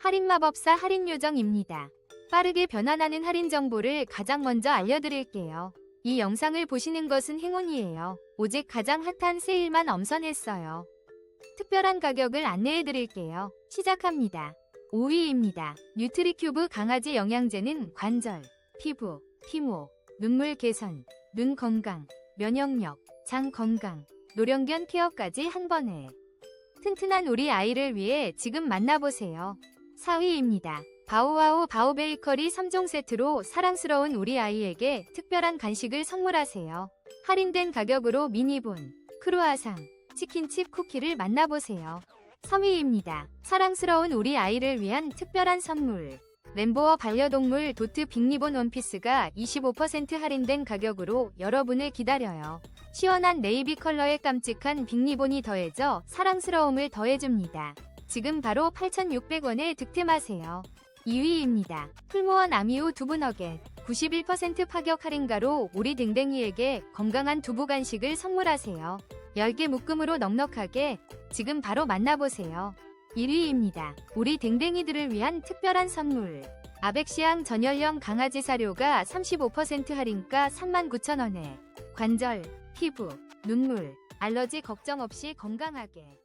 할인마법사 할인요정입니다. 빠르게 변환하는 할인 정보를 가장 먼저 알려드릴게요. 이 영상을 보시는 것은 행운이에요. 오직 가장 핫한 세일만 엄선했어요. 특별한 가격을 안내해드릴게요. 시작합니다. 5위입니다. 뉴트리큐브 강아지 영양제는 관절, 피부, 피모, 눈물 개선, 눈 건강, 면역력, 장 건강, 노령견 케어까지 한 번에. 튼튼한 우리 아이를 위해 지금 만나보세요. 4위입니다. 바오와오 바오베이커리 3종 세트로 사랑스러운 우리 아이에게 특별한 간식을 선물하세요. 할인된 가격으로 미니본, 크루아상, 치킨칩 쿠키를 만나보세요. 3위입니다. 사랑스러운 우리 아이를 위한 특별한 선물. 램보어 반려동물 도트 빅리본 원피스가 25% 할인된 가격으로 여러분을 기다려요. 시원한 네이비 컬러의 깜찍한 빅리본이 더해져 사랑스러움을 더해줍니다. 지금 바로 8,600원에 득템하세요. 2위입니다. 풀무원 아미오 두부 너겟 91% 파격 할인가로 우리 댕댕이에게 건강한 두부 간식을 선물하세요. 10개 묶음으로 넉넉하게 지금 바로 만나보세요. 1위입니다. 우리 댕댕이들을 위한 특별한 선물. 아벡시앙 전열형 강아지 사료가 35% 할인가 39,000원에 관절, 피부, 눈물, 알러지 걱정 없이 건강하게